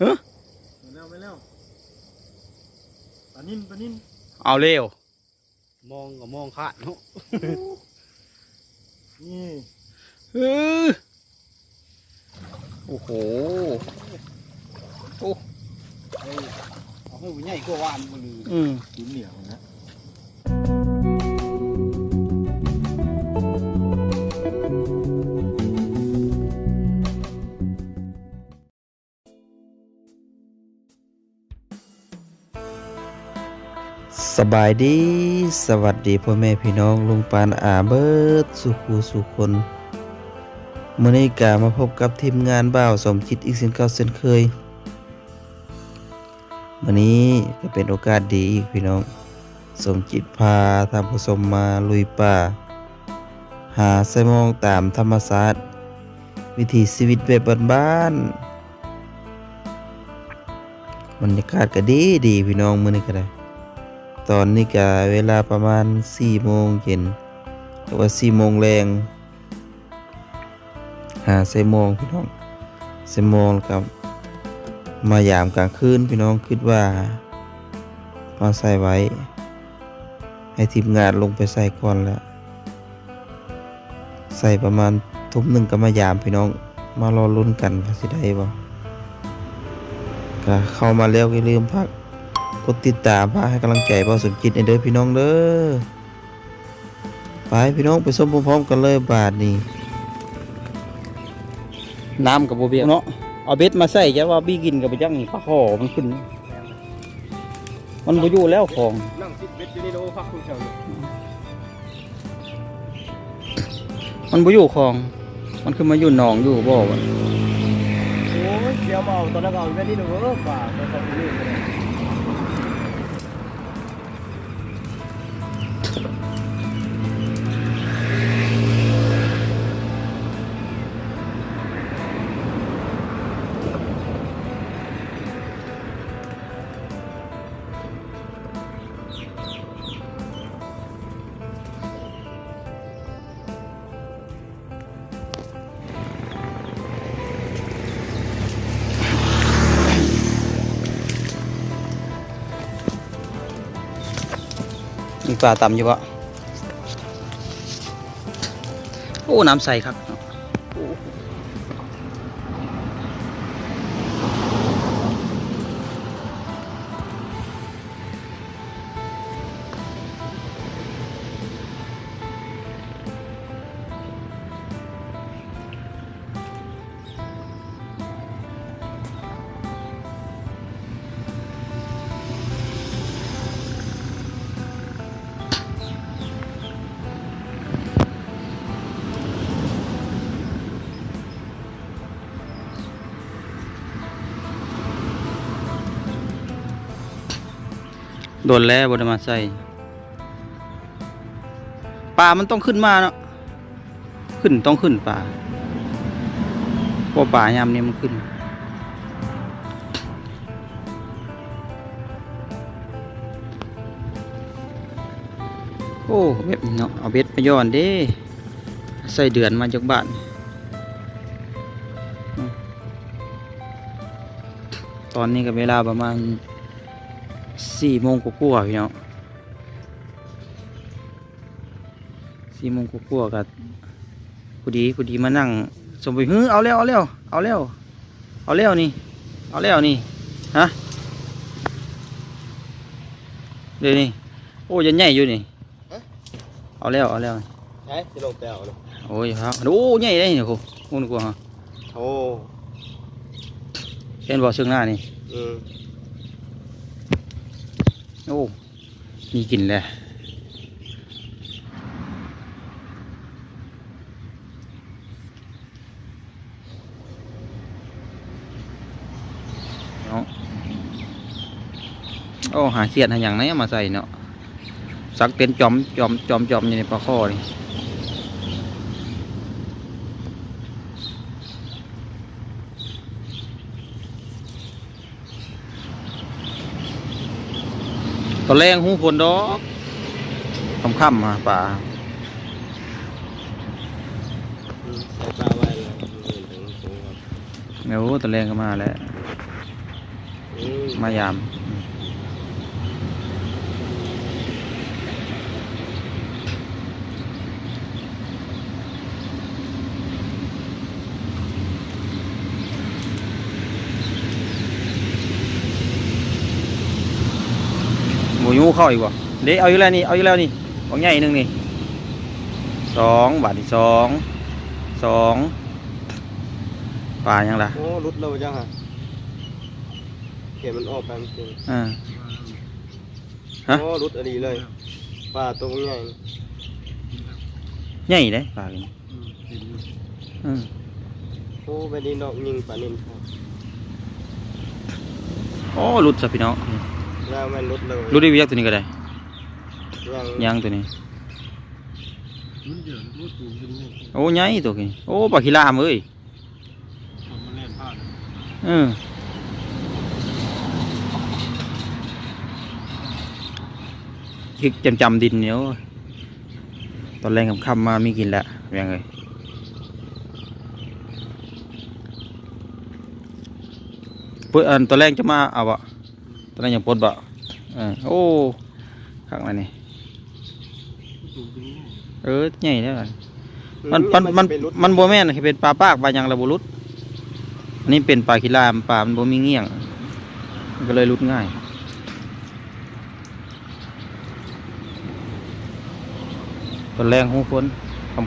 เฮ้ยไปแล้วไปแล้วปลานิ่นปลานิ่นเอาเร็ว มองก็มองขาดเนาะนี่เออโอ้โหเฮ้ยเอาให้ผู้ใหญ่ก็วานมาเลยอืมกินเหนียวนะ สบายดี สวัสดีพ่อแม่พี่น้องลุงปานอาเบิดสุขูสุคนมื่อนี้กามาพบกับทีมงานบ่าวสมจิตอีกเส้นเก่าเส้นเคยมื่อนี้ก็เป็นโอกาสดีอีกพี่น้อง สมจิตพาท่านผู้ชมมาลุยป่า หาไสมองตามธรรมศาสตร์ วิถีชีวิตแบบบ้านๆบรรยากาศก็ดีดีพี่น้องมื่อนี้ก็ได้ ตอนนี้ก็เวลาประมาณ4โมงเย็นหรือว่า4โมงแรงหาใส่โมงพี่น้องใส่โมงกับมายามกลางคืนพี่น้องคิดว่ามาใส่ไว้ ให้ทีมงานลงไปใส่ก่อนแล้วใส่ประมาณทุ่มหนึ่งก็มายามพี่น้องมารอลุ้นกันว่าสิได้บ่ก็เข้ามาแล้วก็ลืมพัก กดติดตามพาให้กำลังใจพ่อสมจิตในเด้อพี่น้องเด้อไปพี่น้องไปส้มพร้อมๆกันเลยบาทนี้น้ำกับโบเบียเนาะเอาเบ็ดมาใส่จะว่าบี้กินกับไปจังนี่ปลาขอมันขึ้น มันบ่อยู่แล้วของนั่งติดเบ็ดอยู่นี่โลพักคุณเจ้ามันบ่อยู่ของ มันขึ้นมาอยู่หนองอยู่บ่มันโอ้ยเดี๋ยวมาเอาตอนนั้นเอาเบ็ดนี่เด้อป่าตอนเปลาต่ำอยู่ปะโอ้ น้ำใสครับ โดนแล้วบ่ได้มาใส่ปลามันต้องขึ้นมาเนาะขึ้นต้องขึ้นปลาเพราะปลายามนี้มันขึ้น โอ้เบ็ดเนาะเอาเบ็ดไปย้อนเด้ใส่เดือนมาจากบ้านตอนนี้ก็เวลาประมาณ สี่โมงกว่าๆพี่เนาะสี่โมงกว่าๆกับพอดีพอดีมานั่งสมไปเฮ้ยเอาแล้วเอาแล้วเอาแล้วเอาแล้วนี่เอาแล้วนี่ฮะเดี๋ยวนี่โอ้ยันใหญ่อยู่นี่เอาแล้วเอาแล้วใช่จะลงไปเอาเลยโอ้ยครับโอ้ใหญ่ได้เนี่ยครูงูนกว่าฮะโอ้เห็นบ่เชิงหน้านี่อืม โอ้ มีกลิ่นเลยเนาะโอ้หาเขียดหาอย่างไหนมาใส่เนาะสักเต็นจอมจอมจอมจอมอยู่ในปลาข้อนี่ ตอนแรงหูผลดอกคำค่ำๆมาป่าใส่ปลาไว้เลยเดี๋ยวตอนแรงก็มาแล้วอืมมายามหมู ยูเข้าอีกบ่เดี๋ยวเอาอยู่แล้วนี่เอาอยู่แล้วนี่ของใหญ่หนึ่งนี่สองบาทที่สองสองปลายังล่ะโอ้รุดเราจังฮะเห็นมันออกไปมันเป็นอ่าฮะโอ้รุดอะไรเลยปลาตัวใหญ่ใหญ่เลยปลานี่อืมโอ้ไปดีนอกยิงปลานิ่มโอ้หลุดซะพี่น้อง แล้วมันรุดเลยหลุดได้วิยักตัวนี้ก็ได้ยังยังตัวนี้มันเดือดรู้สูงจะรู้โอ้ใหญ่ตัวนี้โอ้ปลาขี้ลามเอ้ยทำมาเล่นพลาดเออคิกจำจำๆดินเนี่ยโอ้ยตอนแรงคำๆมามีกินแล้วยังไงเพื่ออันตอนแรกจะมาเอาบ่ ตอนแรกยังปลดบ่เออโอ้ข้างนั้นนี่สูงจะรู้เออใหญ่แล้วกันมันมันมันเป็รุดมันโบแม่นคือเป็นปลาปากปลาหยังระบุรุดอันนี้เป็นปลาคิลามปลามันโบมีเงี้ยงมันก็เลยรุดง่ายตอนแรงหูฝน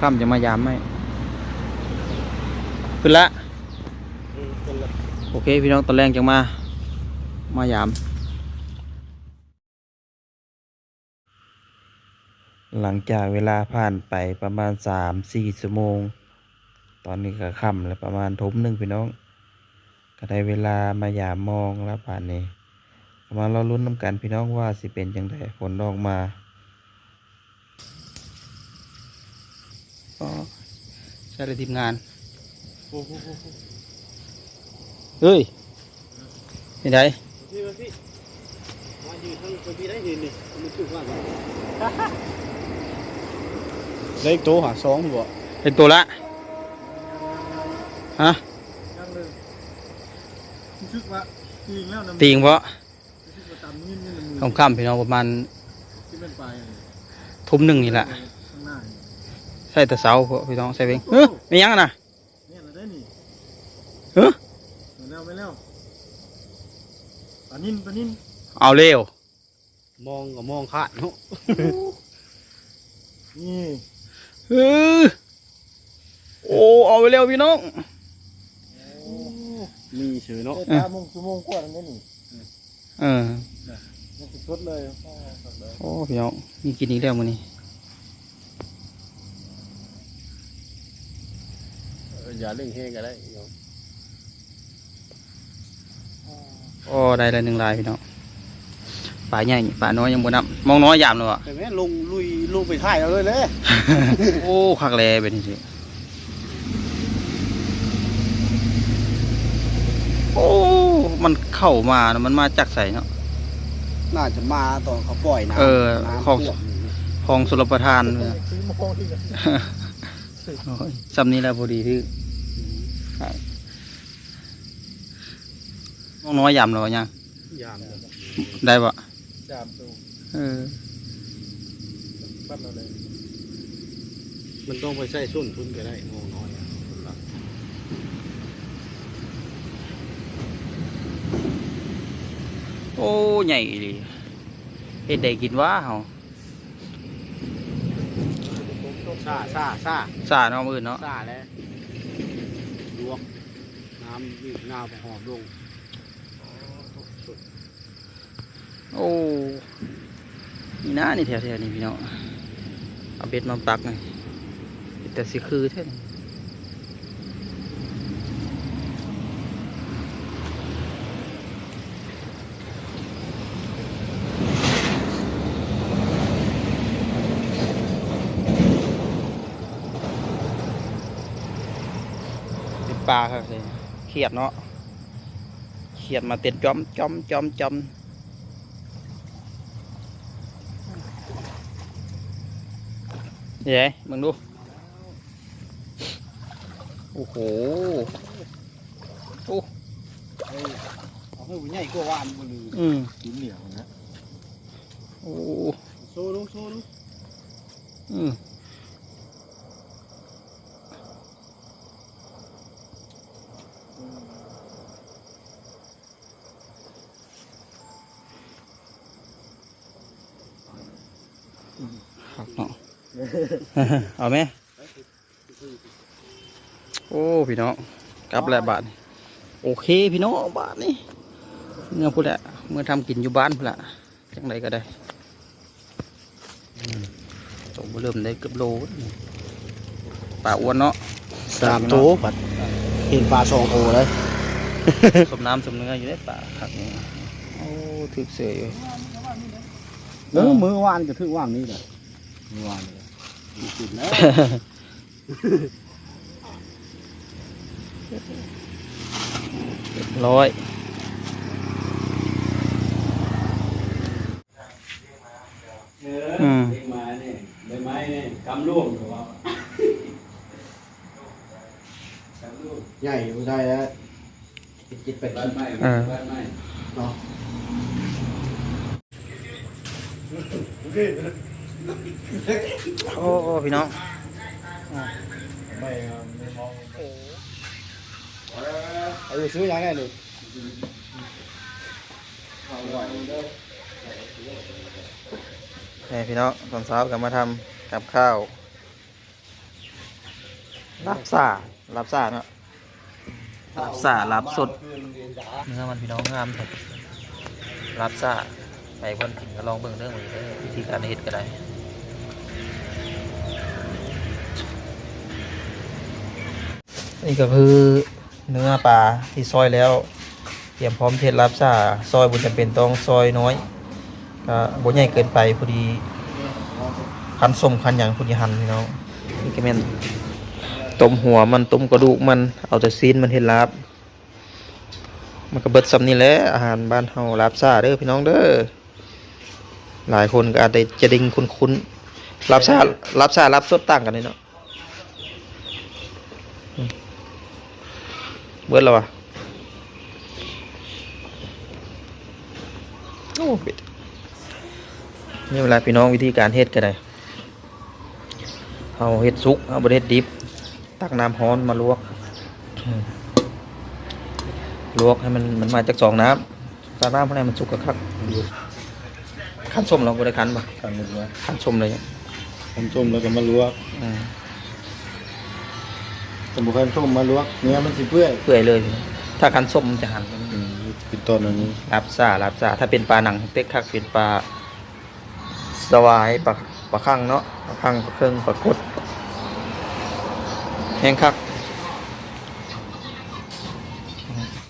ค่ำๆจะมายามไหมขึ้นละอืมเป็นละโอเค พี่น้องตอนแรงจังมา มายาม หลังจากเวลาผ่านไปประมาณสามสี่ชั่วโมง ตอนนี้ก็ค่ำแล้วประมาณทุ่มหนึ่งพี่น้อง ก็ได้เวลามายามมองแล้วผ่านนี้ก็มาเราลุ้นน้ำกันพี่น้องว่าสิเป็นจังไดผลออกมาก็ใช่เลยทีมงานโอ้โหเฮ้ยเป็นไงพี่มาพี่มายืนทั้งคนพี่ได้ยืนดิมันจุกมากเลย ได้โตหาสองหัวเป็นตัวละฮะยังเลยรู้สึกว่าตีงแล้วนะตีงเพราะรู้สึกว่าตำนิ่มนี่มันมือค่ำๆพี่น้องประมาณที่เป็นปลายทุ่มหนึ่งนี่แหละข้างหน้านี่ใส่แต่เสาพวกพี่น้องใส่เองเฮ้ยไม่ยังอะนะเนี่ยเราได้นี่เฮ้ยมาแล้วไปแล้วปลานิ่นปลานิ่นเอาเร็วมองกับมองขาดเนาะนี่ เออโอ้เอาไปเร็วพี่น้อง มีเฉยเนาะได้ตามงชั่วโมงกว่าแล้วนี่เออยังสุดๆเลยอ๋อครับเลยโอ้พี่น้องมีกินอีกแล้วมื้อนี้อย่าเล่งเฮก็ได้โอ้ได้แล้วหนึ่งลายพี่น้อง ปลาใหญ่ปลาน้อยยังบ่นับมองน้อยยามเลยว่ะแต่แม่ลงลุยลงไปถ่ายเอาเลยเลยโอ้คักแลเป็นสิโอ้ มันเข้ามานะมันมาจากใสเนาะน่าจะมาตอนเขาปล่อยน้ำเออน้ำของท่วมคลองสุรประทานเนี่ยซื้อโมงที่กันโอ้ยซ้ำนี้แล้วพอดีที่มองน้อยยำเลยวะยังยามเลยได้ปะ จามตูเออปั้นเราเลยมันต้องไปใช้ส้นทุนก็ได้งอน้อยอะโอ้ใหญ่เลยเฮ็ดได้กินวะเฮาซ่าซ่าซ่าสาเนาะมื้อเนาะ ซ่าแล้วลวกน้ำวิ่งน้ำหอมลง โอ้นี่นะนี่แถวๆนี่พี่น้องเอาเบ็ดมาปักหน่อยแต่สิคือแท้นี่เป็นปลาครับเลยเขียดเนาะเขียดมาเต็ดจอมจอมจอมจอม นี่ไงมึงดู โอ้โหโอ้เฮ้ยเอาเฮ้ยใหญ่กว่าหวานบ่ลืมอืมกินเหนียวนะ โอ้โซ่ดูโซ่ดูอืมครับเนาะ เอาไหมโอ้พี่น้องกลับแล้วบาทนี่โอเคพี่น้องบาทนี่เมื่อพูดแหละเมื่อทำกินอยู่บ้านพูดละจังไรก็ได้โตเริ่มได้เกือบโลนี่ปลาอ้วนเนาะสามโตปัดเห็นปลาสองโตเลยสมน้ำสมเนื้ออยู่ได้ปลาครับนี่โอ้ถึกเสืออยู่เออมือวานก็ถึงว่างนี่แหละมือวานเลย กินแล้วร้อยอืมเด็กมาเนี่ยใบไม้เนี่ยกำล่วงหรือว่ากำล่วงใหญ่ไม่ได้แล้วจิตเป็ดบ้านไม้เออบ้านไม้เนาะโอ้ โอ้พี่น้องไม่ไม่มองเอาไปซื้อยังไงเลยเอาไหวเด้อนี่พี่น้องตอนเช้าก็มาทำกับข้าวรับซ่ารับซ่าเนาะรับซ่ารับสดเนื้อมันพี่น้องงามเถอะรับซ่าไปคนกินก็ลองเบิ่งเรื่องมือเด้อวิธีการเฮ็ดก็ได้ นี่ก็คือเนื้อปลาที่ซอยแล้ว เตรียมพร้อมเทศรับซ่าซอยบุญจำเป็นต้องซอยน้อยก็บ่ใหญ่เกินไปพอดีคันส้มคันหยังพอดีหันพี่น้องนี่ก็แม่นต้มหัวมันต้มกระดูกมันเอาแต่ซีนมันเฮ็ดลาบ มันก็เบิดซ้ำนี่แหละอาหารบ้านเฮาลาบซ่าเด้อพี่น้องเด้อหลายคนก็อาจจะจะดิ่งคุ้นๆลาบซ่าลาบซ่าลาบสดต่างกันเลยเนาะอืม เบิดแล้ววะโอ้เป็ดนี่เวลาพี่น้องวิธีการเฮ็ดก็ได้เอาเฮ็ดสุกเอาบ่ได้เฮ็ดดิบ ตักน้ำร้อนมาลวกอืมลวกให้มันมันมาจากสองน้ำตาน้ำพวกนี้มันสุกกระคักขั้นส้มเราบริคันปะกันหมดเลยขั้นส้มเลยผมส้มแล้วก็มาลวก อืมสมุนไพรส้มมาลวกเนื้อมันสิเปื่อยเปื่อยเลย ถ้าขั้นส้มมันจะหั่นอืมเป็นต้นอันนี้ลาบซ่าลาบซ่าถ้าเป็นปลาหนังเต็กคักเป็นปลาสวายปลาปลาข้างเนาะปลาข้างปลาเครื่องปลากดแห้งคัก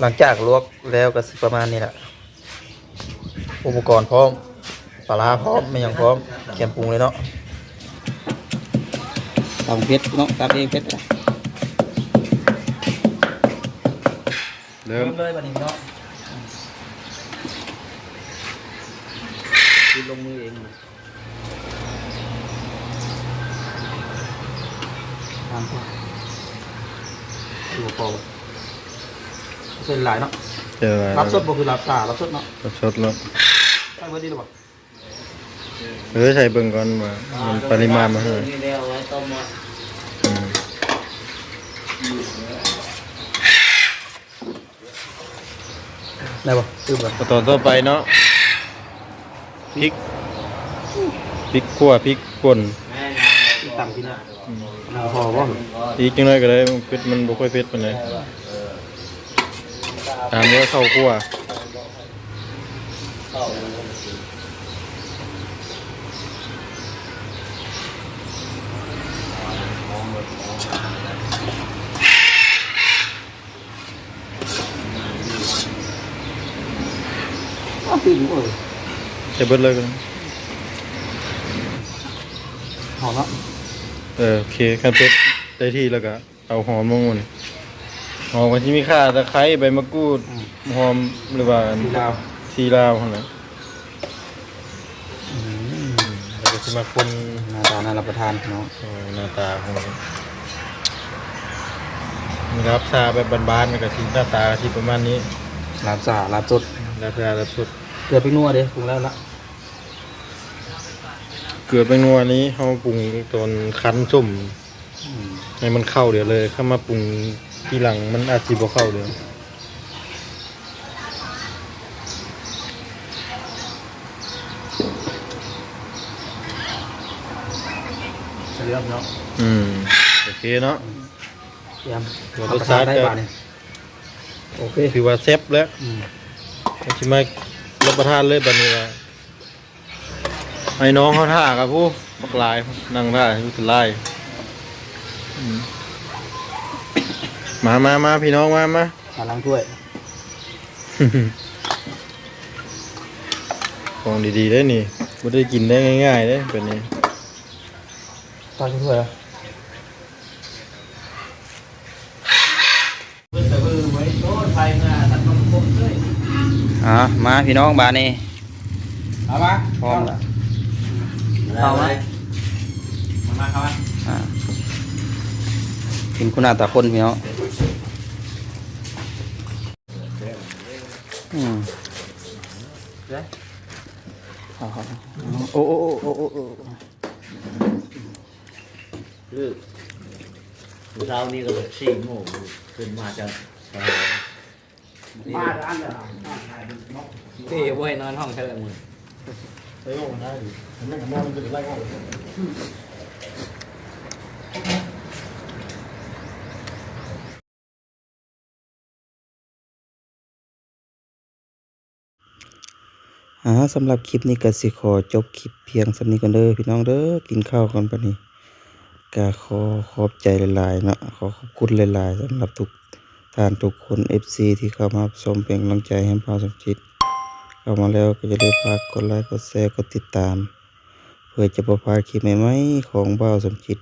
หลังจากลวกแล้วก็สิประมาณนี้แหละอุปกรณ์พร้อมปลาร้าพร้อมไม่ยังพร้อมแกมปรุงเลยเนาะตำเพชรเนาะตำเองเพชร เริ่มเลยบัดนี้เนาะคือลงมือเองตามพวกดูโปรเส้นหลายเนาะเจอรับสดบ่คือรับตารับสดเนาะรับสดแล้วใช่เบอร์ดีหรือเปล่าเออใส่เบิ่งก่อนว่ามันปริมาณมาเท่าไหร่ นี่แล้วไว้ต้มมาอืมได้ป่ะคือแบบขั้นตอนต่อไปเนาะพริกพริกขั่วพริกป่นแม่งต่ำที่น่ะอืมพอว่าพริกจังเลยก็ได้มันเผ็ดมันบ่ค่อยเผ็ดปานใดตามด้วยข้าวคั่ว อ้าวคืออยู่เออใส่เบิดเลยก็ได้หอมเนาะเออโอเคคันเผ็ดได้ที่แล้วก็เอาหอมลงมันหอมก็สิมีข่าตะไคร้ใบมะกรูดหอมหรือว่าสีดาวซีลาวหั่นน่ะแล้วก็สิมาคนหน้าตาน่ารับประทานเนาะเออหน้าตาของมันนี่ครับชาแบบบานๆมันก็สิหน้าตาสิประมาณนี้ลาบสาลาบสดแล้วแต่ละสุด เกลือพริกนัวเด้ปรุงแล้วละเกลือแป้งนัวนี้เขาปรุงตอนคั้นส้มอืมให้มันเข้าเดี๋ยวเลยเข้ามาปรุงทีหลังมันอาจจะบ่เข้าเดี๋ยวเรื่องเนาะอืมโอเคเนาะ เตรียมเดี๋ยวรสชาติได้จะบาดนี่โอเคถือว่าแซ่บแล้วอืม ชิมา รับประทานเลยบัดนี้ว่าไอ้น้องเขาท่ากับผู้บักลายนั่งท่าอยู่สุดไล่อืมมามามาพี่น้องมามามาล้างถ้วย ของดีๆได้นี่ไม่ได้กินได้ง่ายๆได้เป็นนี้ตั้งถ้วยเหรอ แต่มือไว้โต้นไฟงาตัดมันคมเลย อ่ามาพี่น้องบาดนี่เอามาพร้อมละเอามามามาเข้ามาอ่ากินคุณอาตาคนพี่น้องอืมเอาๆโอ้โอ้โอ้โอ้โอ้โอ้คือเช้านี้ก็เลยสี่โมงขึ้นมาจะมาร้านเลย พี่ไว้นอนห้องใช่ไหมมึงใช้ของได้อยู่ไม่กับนอนมันเป็นไรก็อ่าสำหรับคลิปนี้ก็สิขอจบคลิปเพียงสำนี้กันเด้อพี่น้องเด้อกินข้าวกันปะนี้ก็ขอขอบใจหลายๆเนาะขอขอบคุณหลายๆสำหรับทุก ท่านทุกคน FC ที่เข้ามาชมเป็นกำลังใจให้พ่อสมจิต เข้ามาแล้วก็อย่าลืมฝากกดไลค์กดแชร์กดติดตาม เพื่อจะประพาดคลิปใหม่ๆของบ่าวสมจิต